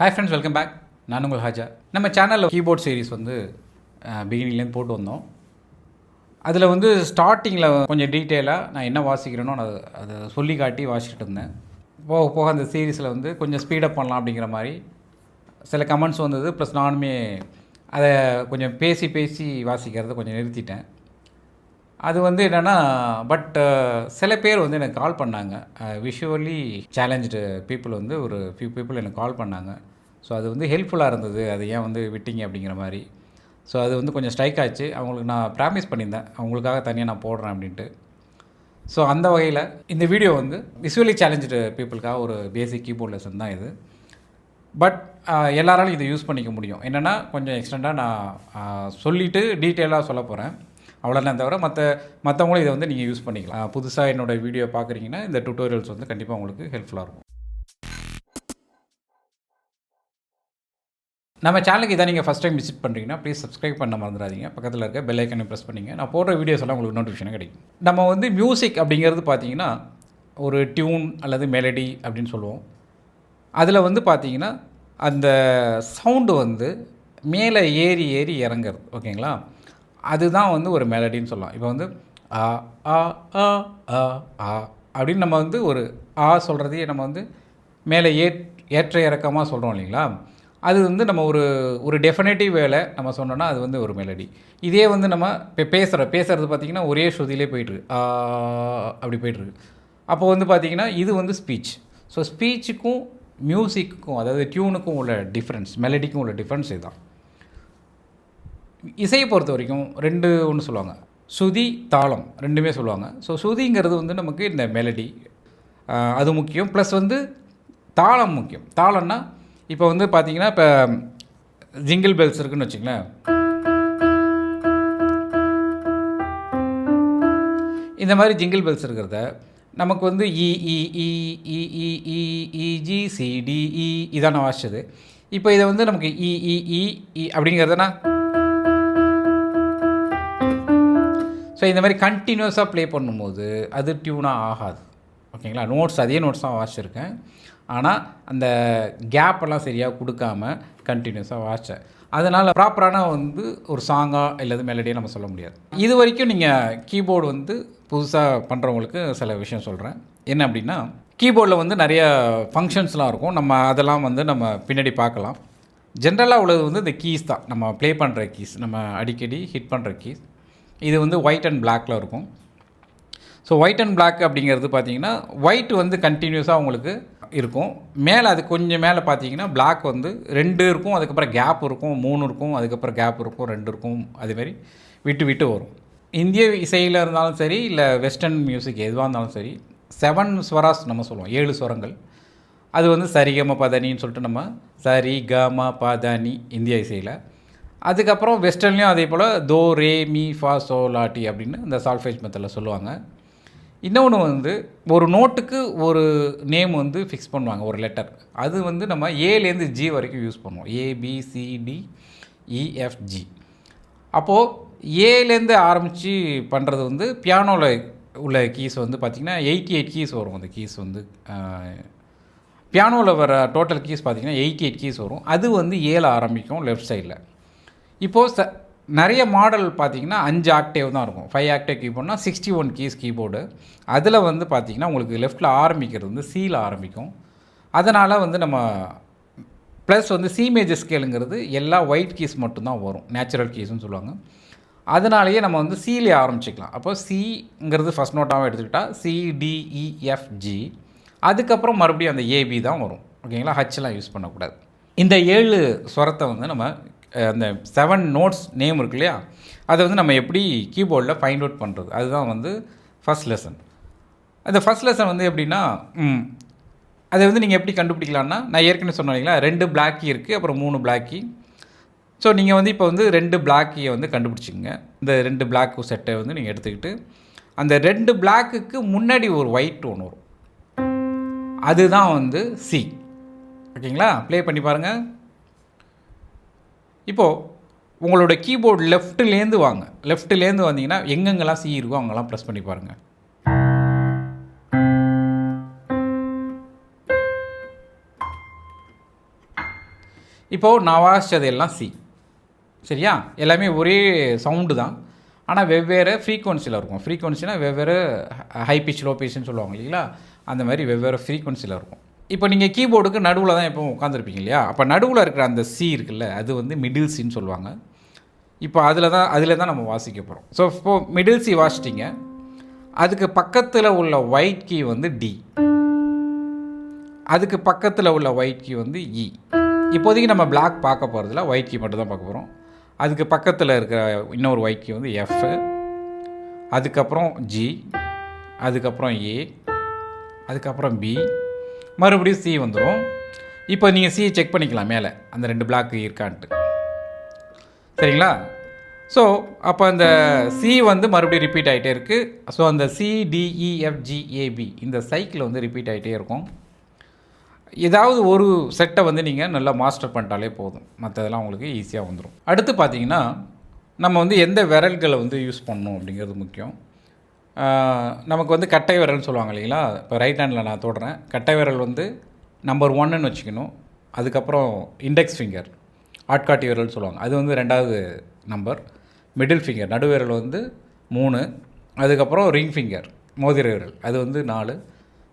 Hi friends welcome back நான் உங்கள் ஹாஜா. நம்ம சேனலில் கீபோர்ட் சீரிஸ் வந்து பிகினிங்லேருந்து போட்டு வந்தோம். அதில் வந்து ஸ்டார்டிங்கில் கொஞ்சம் டீட்டெயிலாக நான் என்ன வாசிக்கிறேனோ நான் அதை அதை சொல்லி காட்டி வாசிச்சுட்டு இருந்தேன். போக போக அந்த சீரீஸில் வந்து கொஞ்சம் ஸ்பீடப் பண்ணலாம் அப்படிங்கிற மாதிரி சில கமெண்ட்ஸ் வந்தது. ப்ளஸ் நானுமே அதை கொஞ்சம் பேசி பேசி வாசிக்கிறத கொஞ்சம் நிறுத்திட்டேன். அது வந்து என்னென்னா பட் சில பேர் வந்து எனக்கு கால் பண்ணாங்க. விஷுவலி சேலஞ்சு பீப்புள் வந்து ஒரு ஃபியூ பீப்புள் எனக்கு கால் பண்ணாங்க. ஸோ அது வந்து ஹெல்ப்ஃபுல்லாக இருந்தது. அது ஏன் வந்து விட்டீங்க அப்படிங்கிற மாதிரி. ஸோ அது வந்து கொஞ்சம் ஸ்ட்ரைக் ஆச்சு. அவங்களுக்கு நான் ப்ராமிஸ் பண்ணியிருந்தேன். அவங்களுக்காக தனியாக நான் போடுறேன் அப்படின்ட்டு. ஸோ அந்த வகையில் இந்த வீடியோ வந்து விஷுவலி சேலஞ்சு பீப்புளுக்காக ஒரு பேசிக் கீபோர்ட் லெசன் தான் இது. பட் எல்லாராலும் இதை யூஸ் பண்ணிக்க முடியும். என்னென்னா கொஞ்சம் எக்ஸ்டெண்டாக நான் சொல்லிவிட்டு டீட்டெயிலாக சொல்ல போகிறேன் அவ்வளோதான் தவிர மற்ற மற்றவங்களும் இதை வந்து நீங்கள் யூஸ் பண்ணிக்கலாம். புதுசாக என்னோடய வீடியோ பார்க்குறீங்கன்னா இந்த டுட்டோரியல்ஸ் வந்து கண்டிப்பாக உங்களுக்கு ஹெல்ப்ஃபுல்லாக இருக்கும். நம்ம சேனலுக்கு இதை நீங்கள் ஃபஸ்ட் டைம் விசிட் பண்ணுறீங்கன்னா ப்ளீஸ் சப்ஸ்கிரைப் பண்ண மறந்துடாதீங்க. பக்கத்தில் இருக்க பெல் ஐக்கனை ப்ரெஸ் பண்ணிங்க. நான் போடுற வீடியோஸ் எல்லாம் உங்களுக்கு நோட்டிஃபிகேஷன் கிடைக்கும். நம்ம வந்து மியூசிக் அப்படிங்கிறது பார்த்தீங்கன்னா ஒரு டியூன் அல்லது மெலடி அப்படின்னு சொல்லுவோம். அதில் வந்து பார்த்தீங்கன்னா அந்த சவுண்டு வந்து மேலே ஏறி ஏறி இறங்குறது. ஓகேங்களா? அதுதான் வந்து ஒரு மெலடின்னு சொல்லலாம். இப்போ வந்து ஆ ஆ ஆ ஆ ஆ அப்படின்னு நம்ம வந்து ஒரு ஆ சொல்கிறதையே நம்ம வந்து மேலே ஏ ஏற்ற இறக்கமாக சொல்கிறோம் இல்லைங்களா? அது வந்து நம்ம ஒரு ஒரு டெஃபினேட்டிவ் வேலை நம்ம சொன்னோன்னா அது வந்து ஒரு மெலடி இதே வந்து நம்ம இப்போ பேசுகிற பேசுகிறது பார்த்திங்கன்னா ஒரே ஸ்ருதியிலே போயிட்டுருக்கு ஆ அப்படி போயிட்டுருக்கு அப்போ வந்து பார்த்திங்கன்னா இது வந்து ஸ்பீச் ஸோ ஸ்பீச்சுக்கும் மியூசிக்குக்கும் அதாவது டியூனுக்கும் உள்ள டிஃப்ரென்ஸ் மெலடிக்கும் உள்ள டிஃப்ரென்ஸ் இதுதான். இசையை பொறுத்த வரைக்கும் ரெண்டு ஒன்று சொல்லுவாங்க. சுதி தாளம் ரெண்டுமே சொல்லுவாங்க. ஸோ சுதிங்கிறது வந்து நமக்கு இந்த மெலடி அது முக்கியம். ப்ளஸ் வந்து தாளம் முக்கியம். தாளம்னா இப்போ வந்து பார்த்திங்கன்னா இப்போ ஜிங்கிள் பெல்ஸ் இருக்குன்னு வச்சுங்களேன் இந்த மாதிரி ஜிங்கிள் பெல்ஸ் இருக்கிறத நமக்கு வந்து இ இ இ இ இ இ இதான வாசிச்சது. இப்போ இதை வந்து நமக்கு இ இ இ இ அப்படிங்கிறதுனா ஸோ இந்த மாதிரி கண்டினியூஸாக ப்ளே பண்ணும்போது அது டியூனாக ஆகாது. ஓகேங்களா நோட்ஸ் அதே நோட்ஸ் தான் வாசிச்சிருக்கேன் ஆனால் அந்த கேப்பெல்லாம் சரியாக கொடுக்காம கண்டினியூஸாக வாசித்தேன் அதனால் ப்ராப்பரான வந்து ஒரு சாங்காக இல்லாத மெலடியாக நம்ம சொல்ல முடியாது. இது வரைக்கும் நீங்கள் கீபோர்டு வந்து புதுசாக பண்ணுறவங்களுக்கு சில விஷயம் சொல்கிறேன் என்ன அப்படின்னா கீபோர்டில் வந்து நிறைய ஃபங்க்ஷன்ஸ்லாம் இருக்கும். நம்ம அதெல்லாம் வந்து நம்ம பின்னாடி பார்க்கலாம். ஜென்ரலாக உள்ளது வந்து இந்த கீஸ் தான். நம்ம ப்ளே பண்ணுற கீஸ் நம்ம அடிக்கடி ஹிட் பண்ணுற கீஸ் இது வந்து ஒயிட் அண்ட் பிளாக்கில் இருக்கும். ஸோ ஒயிட் அண்ட் பிளாக் அப்படிங்கிறது பார்த்தீங்கன்னா ஒயிட் வந்து கண்டினியூஸாக உங்களுக்கு இருக்கும். மேலே அது கொஞ்சம் மேலே பார்த்தீங்கன்னா பிளாக் வந்து ரெண்டு இருக்கும் அதுக்கப்புறம் கேப் இருக்கும் மூணு இருக்கும் அதுக்கப்புறம் கேப் இருக்கும் ரெண்டு இருக்கும் அதுமாரி விட்டு விட்டு வரும். இந்திய இசையில் இருந்தாலும் சரி இல்லை வெஸ்டர்ன் மியூசிக் எதுவாக இருந்தாலும் சரி செவன் ஸ்வராஸ் நம்ம சொல்லுவோம் ஏழு ஸ்வரங்கள். அது வந்து சரிகம பதனின்னு சொல்லிட்டு நம்ம சரி கம பதனி இந்திய இசையில் அதுக்கப்புறம் வெஸ்டர்ன்லேயும் அதே போல் தோ ரே மீ ஃபா சோ லாட்டி அப்படின்னு இந்த சால்ஃபேஜ் மெத்தடில் சொல்லுவாங்க. இன்னொன்று வந்து ஒரு நோட்டுக்கு ஒரு நேம் வந்து ஃபிக்ஸ் பண்ணுவாங்க ஒரு லெட்டர் அது வந்து நம்ம ஏலேருந்து ஜி வரைக்கும் யூஸ் பண்ணுவோம். A B C D E F G e, அப்போது ஏலேருந்து ஆரம்பித்து பண்ணுறது வந்து பியானோவில் உள்ள கீஸ் வந்து பார்த்திங்கன்னா எயிட்டி எயிட் கீஸ் வரும். அந்த கீஸ் வந்து பியானோவில் வர டோட்டல் கீஸ் பார்த்திங்கன்னா எயிட்டி எயிட் கீஸ் வரும். அது வந்து ஏல ஆரம்பிக்கும் லெஃப்ட் சைடில் இப்போது ச நிறைய மாடல் பார்த்திங்கன்னா அஞ்சு ஆக்டேவ் தான் இருக்கும். ஃபைவ் ஆக்டேவ் கீபோர்ட்னா சிக்ஸ்டி ஒன் கீஸ் கீபோர்டு அதில் வந்து பார்த்திங்கன்னா உங்களுக்கு லெஃப்ட்டில் ஆரம்பிக்கிறது வந்து சீல ஆரம்பிக்கும். அதனால் வந்து நம்ம ப்ளஸ் வந்து சி மேஜர் ஸ்கேலுங்கிறது எல்லா ஒயிட் கீஸ் மட்டும்தான் வரும். நேச்சுரல் கீஸ்னு சொல்லுவாங்க. அதனாலேயே நம்ம வந்து சிலே ஆரம்பிச்சிக்கலாம். அப்போ சிங்கிறது ஃபஸ்ட் நோட்டாகவும் எடுத்துக்கிட்டால் சிடிஇஎஃப்ஜி e, அதுக்கப்புறம் மறுபடியும் அந்த ஏபி தான் வரும். ஓகேங்களா? ஹச்லாம் யூஸ் பண்ணக்கூடாது. இந்த ஏழு ஸ்வரத்தை வந்து நம்ம அந்த செவன் நோட்ஸ் நேம் இருக்கு இல்லையா? அதை வந்து நம்ம எப்படி கீபோர்டில் ஃபைண்ட் அவுட் பண்ணுறது அதுதான் வந்து ஃபஸ்ட் லெசன் அந்த ஃபஸ்ட் லெசன் வந்து எப்படின்னா அதை வந்து நீங்கள் எப்படி கண்டுபிடிக்கலான்னா நான் ஏற்கனவே சொன்னீங்களா ரெண்டு பிளாக்கி இருக்குது அப்புறம் மூணு பிளாக்கி ஸோ நீங்கள் வந்து இப்போ வந்து ரெண்டு பிளாக்கியை வந்து கண்டுபிடிச்சிங்க இந்த ரெண்டு பிளாக் செட்டை வந்து நீங்கள் எடுத்துக்கிட்டு அந்த ரெண்டு பிளாக்குக்கு முன்னாடி ஒரு ஒயிட் ஒன்று வரும். அதுதான் வந்து சி ஓகேங்களா? ப்ளே பண்ணி பாருங்கள் இப்போது உங்களோட கீபோர்டு லெஃப்ட்லேருந்து வாங்க. லெஃப்ட்லேருந்து வந்தீங்கன்னா எங்கெங்கெல்லாம் சி இருக்கோ அங்கெல்லாம் ப்ரெஸ் பண்ணி பாருங்கள் இப்போது நான் வாசித்தது எல்லாம் சி சரியா? எல்லாமே ஒரே சவுண்டு தான். ஆனால் வெவ்வேறு ஃப்ரீக்வன்சியில் இருக்கும். ஃப்ரீக்வன்சினா வெவ்வேறு ஹை பிச் லோ பிச்சுன்னு சொல்லுவாங்க இல்லைங்களா? அந்த மாதிரி வெவ்வேறு ஃப்ரீக்வன்சியில் இருக்கும். இப்போ நீங்கள் கீபோர்டுக்கு நடுவில் தான் எப்போ உட்காந்துருப்பீங்க இல்லையா? அப்போ நடுவில் இருக்கிற அந்த சி இருக்குல்ல அது வந்து மிடில் சின்னு சொல்லுவாங்க. இப்போ அதில் தான் அதில் தான் நம்ம வாசிக்க போகிறோம் ஸோ இப்போது மிடில் சி வாசிட்டிங்க அதுக்கு பக்கத்தில் உள்ள ஒயிட் கீ வந்து டி அதுக்கு பக்கத்தில் உள்ள ஒயிட் கீ வந்து இ இப்போதைக்கு நம்ம பிளாக் பார்க்க போகிறதில்ல ஒயிட் கீ மட்டும் தான் பார்க்க போகிறோம் அதுக்கு பக்கத்தில் இருக்கிற இன்னொரு ஒயிட் கீ வந்து எஃப் அதுக்கப்புறம் ஜி அதுக்கப்புறம் ஏ அதுக்கப்புறம் பி மறுபடியும் சி வந்துடும் இப்போ நீங்கள் சியை செக் பண்ணிக்கலாம் மேலே. அந்த ரெண்டு பிளாக் இருக்கான்ட்டு. சரிங்களா? ஸோ அப்போ அந்த சி வந்து மறுபடியும் ரிப்பீட் ஆகிட்டே இருக்குது ஸோ அந்த சிடிஇஎஃப்ஜிஏபி e, இந்த சைக்கிள் வந்து ரிப்பீட் ஆகிட்டே இருக்கும். ஏதாவது ஒரு செட்டை வந்து நீங்கள் நல்லா மாஸ்டர் பண்ணிட்டாலே போதும். மற்றதெல்லாம் உங்களுக்கு ஈஸியாக வந்துடும் அடுத்து பார்த்தீங்கன்னா நம்ம வந்து எந்த விரல்களை வந்து யூஸ் பண்ணணும் அப்படிங்கிறது முக்கியம். நமக்கு வந்து கட்டை விரல்னு சொல்லுவாங்க இல்லைங்களா? இப்போ ரைட் ஹேண்டில் நான் தொடுறேன். கட்டை விரல் வந்து நம்பர் ஒன்னுன்னு வச்சுக்கணும். அதுக்கப்புறம் இண்டெக்ஸ் ஃபிங்கர் ஆட்காட்டி விரல்னு சொல்லுவாங்க. அது வந்து ரெண்டாவது நம்பர் மிடில் ஃபிங்கர் நடுவிரல் வந்து மூணு. அதுக்கப்புறம் ரிங் ஃபிங்கர் மோதிர விரல் அது வந்து நாலு.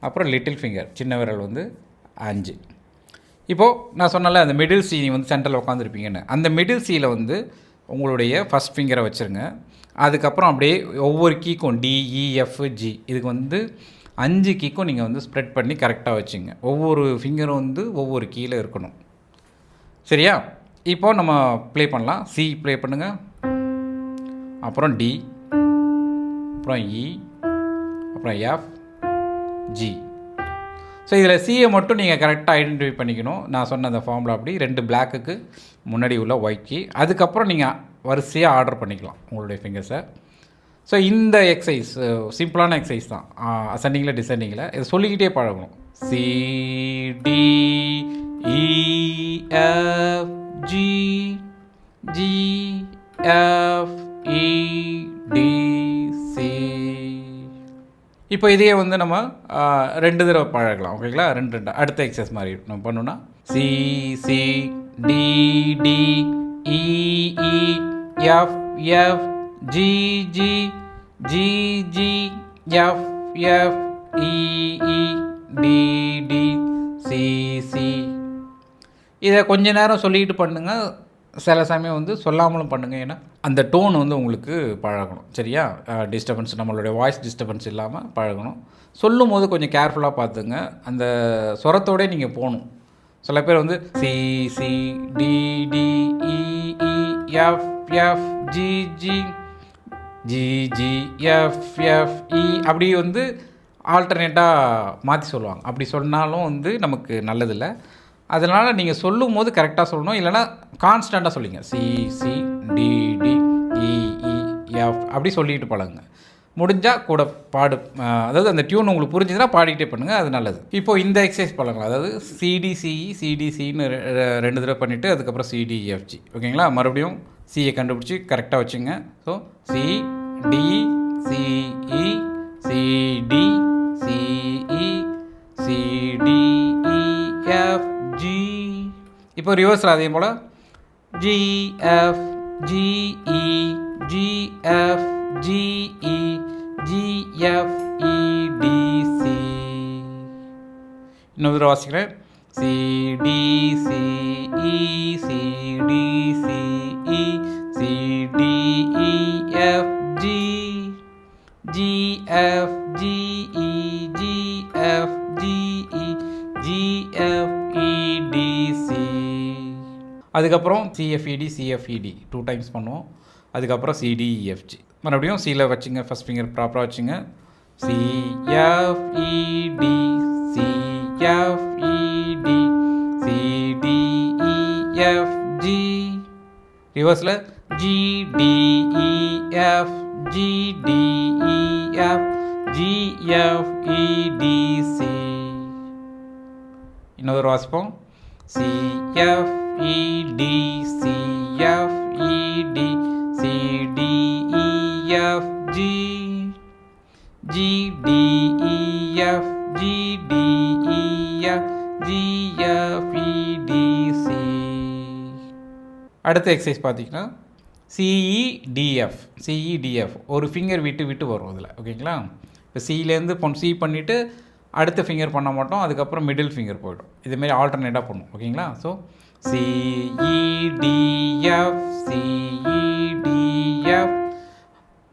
அப்புறம் லிட்டில் ஃபிங்கர் சின்ன விரல் வந்து அஞ்சு. இப்போது நான் சொன்னல அந்த மிடில் சீனி வந்து சென்டரில் உட்காந்துருப்பீங்கன்னு அந்த மிடில் சீயில் வந்து உங்களுடைய ஃபஸ்ட் ஃபிங்கரை வச்சுருங்க. அதுக்கப்புறம் அப்படியே ஒவ்வொரு கீக்கும் டிஇஎஃப் ஜி e, இதுக்கு வந்து அஞ்சு கீக்கும் நீங்கள் வந்து ஸ்ப்ரெட் பண்ணி கரெக்டாக வச்சுங்க. ஒவ்வொரு ஃபிங்கரும் வந்து ஒவ்வொரு கீழே இருக்கணும். சரியா? இப்போ நம்ம ப்ளே பண்ணலாம். சி ப்ளே பண்ணுங்கள் அப்புறம் டி அப்புறம் இ அப்புறம் எஃப் ஜி ஸோ இதில் சியை மட்டும் நீங்கள் கரெக்டாக ஐடென்டிஃபை பண்ணிக்கணும். நான் சொன்ன அந்த ஃபார்மில் அப்படி ரெண்டு பிளாக்குக்கு முன்னாடி உள்ள ஒயிட் கீ அதுக்கப்புறம் நீங்கள் வரிசையாக ஆர்டர் பண்ணிக்கலாம் உங்களுடைய ஃபிங்கர்ஸை ஸோ இந்த எக்ஸசைஸ் சிம்பிளான எக்ஸசைஸ் தான். அசெண்டிங்கில் டிசெண்டிங்கில் இதை சொல்லிக்கிட்டே பழகணும். C D E F G G F E D இப்போ இதையே வந்து நம்ம ரெண்டு தடவை பழகலாம் ஓகேங்களா ரெண்டு ரெண்டு. அடுத்த எக்ஸசைஸ் மாதிரி நம்ம பண்ணோம்னா C C D D E E F F G G G G F F E E D D C C இதை கொஞ்ச நேரம் சொல்லிக்கிட்டு பண்ணுங்கள் சில சமயம் வந்து சொல்லாமலும் பண்ணுங்கள் ஏன்னா அந்த டோன் வந்து உங்களுக்கு பழகணும். சரியா? டிஸ்டர்பன்ஸ் நம்மளுடைய வாய்ஸ் டிஸ்டர்பன்ஸ் இல்லாமல் பழகணும். சொல்லும் போது கொஞ்சம் கேர்ஃபுல்லாக பார்த்துங்க. அந்த சுரத்தோடே நீங்கள் போகணும். சில பேர் வந்து C C D D E E F F G G G G F F E அப்படி வந்து ஆல்டர்னேட்டாக மாற்றி சொல்லுவாங்க. அப்படி சொன்னாலும் வந்து நமக்கு நல்லதில்லை. அதனால் நீங்கள் சொல்லும் போது கரெக்டாக சொல்லணும். இல்லைன்னா கான்ஸ்டண்ட்டாக சொல்லிங்க. C C D D E E F அப்படி சொல்லிட்டு பழகுங்க. முடிஞ்சால் கூட பாடு அதாவது அந்த டியூன் உங்களுக்கு புரிஞ்சுதுன்னா பாடிக்கிட்டே பண்ணுங்கள் அது நல்லது. இப்போ இந்த எக்ஸசைஸ் பழகலாம். அதாவது சிடிசிஇ சிடிசின்னு e, ரெண்டு தடவை பண்ணிவிட்டு அதுக்கப்புறம் சிடிஎஃப்ஜி e, ஓகேங்களா? மறுபடியும் சியை கண்டுபிடிச்சி கரெக்டாக வச்சுங்க. So C D C E C D C E C D E F G இப்போ ரிவர்ஸில் அதே போல். G F G E G F G E G F E D C இன்னொரு தடவை வாசிக்கிறேன். சி டி சி இ அதுக்கப்புறம் சிஎஃப்இடி சிஎஃப்இடி two times பண்ணுவோம். அதுக்கப்புறம் CDEFG மறுபடியும் சியில் வச்சுங்க. ஃபஸ்ட் ஃபிங்கர் ப்ராப்பராக வச்சுங்க. சிஎஃப்இடி சிஎஃப்இடி சிடிஇஎஃப்ஜி ரிவர்ஸில் ஜிடிஇஎஃப் G D E F G F E D C இன்னொரு வாசிப்போம். C F E D G C D E F G E D C அடுத்த எக்ஸசைஸ் பார்த்தீங்கன்னா C E D F C E D F ஒரு finger விட்டு விட்டு வரும் அதில் ஓகேங்களா? இப்போ சியிலேருந்து பொன் சி பண்ணிவிட்டு அடுத்த ஃபிங்கர் பண்ண மாட்டோம் அதுக்கப்புறம் மிடில் ஃபிங்கர் போயிடும். இதுமாரி ஆல்டர்னேட்டாக பண்ணும் ஓகேங்களா? ஸோ சிஇடிஎஃப் சிஇடிஎஃப்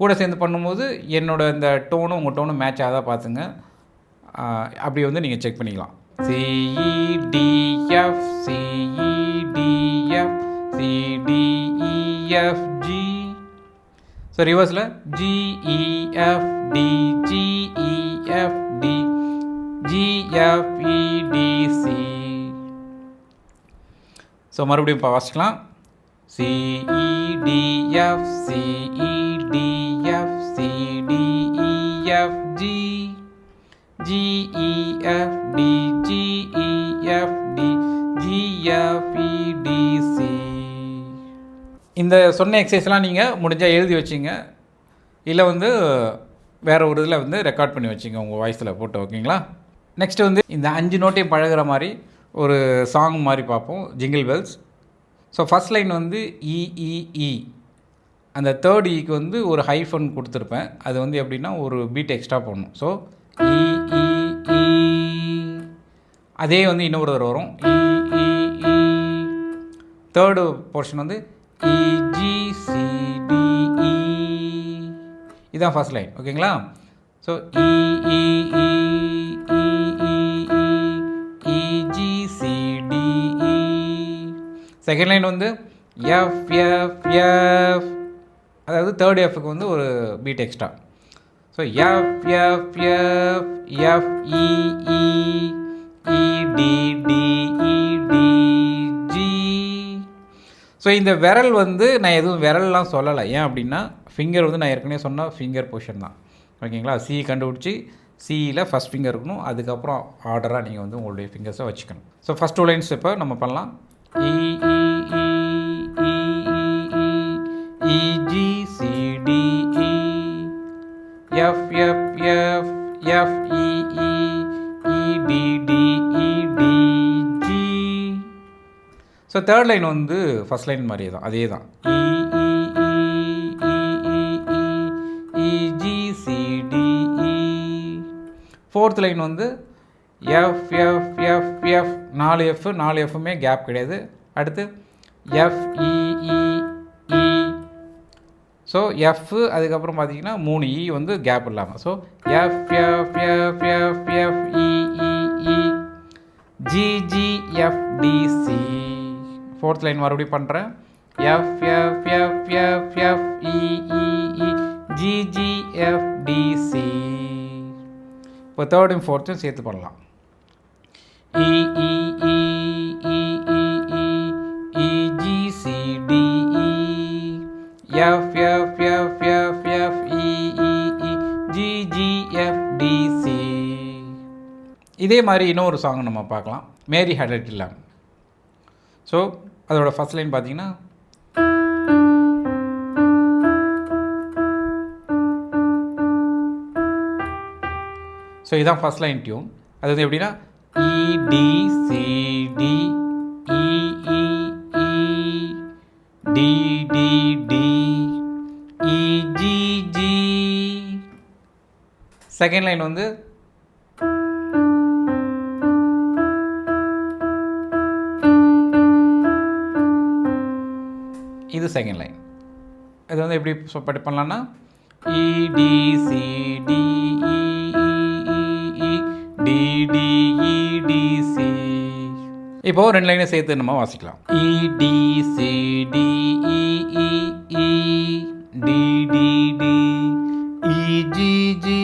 கூட சேர்ந்து பண்ணும்போது என்னோட இந்த டோனும் உங்கள் டோனும் மேட்ச் ஆகாத பார்த்துங்க. அப்படி வந்து நீங்கள் செக் பண்ணிக்கலாம். சிஇடிஎஃப் சிஇடிஎஃப் சிடிஇஎஃப்ஜி ஸோ ரிவர்ஸில் ஜிஇஎஃப்டி ஜிஇஎஃப்டி ஜிஎஃப்இடிசி ஸோ மறுபடியும் இப்போ வாசிக்கலாம். சிஇடிஎஃப் சிஇடிஎஃப் சிடிஇஎஃப்ஜி ஜிஇஎஃப்டி ஜிஇஎஃப்டி ஜிஎஃப்இடிசி இந்த சொன்ன எக்ஸசைஸ்லாம் நீங்கள் முடிஞ்சால் எழுதி வச்சிங்க. இல்லை வந்து வேறு ஒரு இதில் வந்து ரெக்கார்ட் பண்ணி வச்சுங்க உங்கள் வாய்ஸில் போட்டு ஓகேங்களா நெக்ஸ்ட்டு வந்து இந்த அஞ்சு நோட்டையும் பழகுற மாதிரி ஒரு சாங் மாதிரி பார்ப்போம் jingle bells so first line வந்து இஇஇ அந்த தேர்ட் இக்கு வந்து ஒரு ஹைஃபன் கொடுத்துருப்பேன். அது வந்து எப்படின்னா ஒரு பீட் எக்ஸ்ட்ரா போடணும். ஸோ இஇஇ அதே வந்து இன்னொரு தடவை வரும். இஇஇ தேர்டு போர்ஷன் வந்து E G C D E இதான் ஃபர்ஸ்ட் லைன் ஓகேங்களா so E E second line வந்து எஃப் எஃப் எஃப் அதாவது தேர்ட் எஃப்க்கு வந்து ஒரு beat extra so F F F F E E E D D E D G so இந்த விரல் வந்து நான் எதுவும் விரல்லாம் சொல்லலை. ஏன் அப்படின்னா ஃபிங்கர் வந்து நான் ஏற்கனவே சொன்ன ஃபிங்கர் பொசிஷன் தான். ஓகேங்களா சி கண்டுபிடிச்சி சியில் ஃபஸ்ட் ஃபிங்கர் இருக்கணும். அதுக்கப்புறம் ஆர்டராக நீங்கள் வந்து உங்களுடைய ஃபிங்கர்ஸை வச்சுக்கணும். ஸோ ஃபஸ்ட் டூ லைன்ஸ் இப்போ நம்ம பண்ணலாம். E E E E E E G C D E F F so third line வந்து ஃபர்ஸ்ட் லைன் மாதிரியே தான் அதே தான் E E E E E E E G C D E fourth line வந்து F F F F நாலு F நாலு எஃப்மே gap கிடையாது அடுத்து எஃப் ஸோ எஃப் அதுக்கப்புறம் பார்த்தீங்கன்னா மூணு இ வந்து கேப் இல்லாமல் so F F F F F E E E G G F D C fourth line மறுபடியும் பண்ணுறேன் F F F F F E E E G G F D C இப்போ தேர்டும் ஃபோர்த்தும் சேர்த்து பண்ணலாம் E E E E E E E G C D E. F F F F F E E E G G F D C. இதே மாதிரி இன்னொரு song நம்ம பார்க்கலாம். Mary had இல்லாம ஸோ அதோட ஃபர்ஸ்ட் லைன் பார்த்தீங்கன்னா ஸோ இதுதான் first line tune அது வந்து எப்படின்னா E D C D second line வந்து இது செகண்ட் லைன் இது வந்து எப்படி சொ- படி பண்ணலான்னா இ இப்போ ரெண்டு லைனை சேர்த்து நம்ம வாசிக்கலாம். E D C D E E E D D D E G G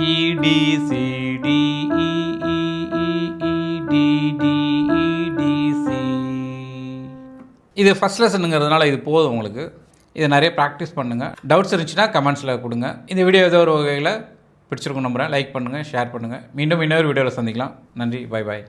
E D C D E E E E D D E D C இது ஃபஸ்ட் லெசனுங்கிறதுனால இது போதும் உங்களுக்கு. இதை நிறைய ப்ராக்டிஸ் பண்ணுங்கள் டவுட்ஸ் இருந்துச்சுன்னா கமெண்ட்ஸில் கொடுங்க. இந்த வீடியோ ஏதோ ஒரு வகையில் பிடிச்சிருக்கும் நம்புகிறேன் லைக் பண்ணுங்கள் ஷேர் பண்ணுங்கள் மீண்டும் இன்னொரு வீடியோவில் சந்திக்கலாம். நன்றி பை பாய்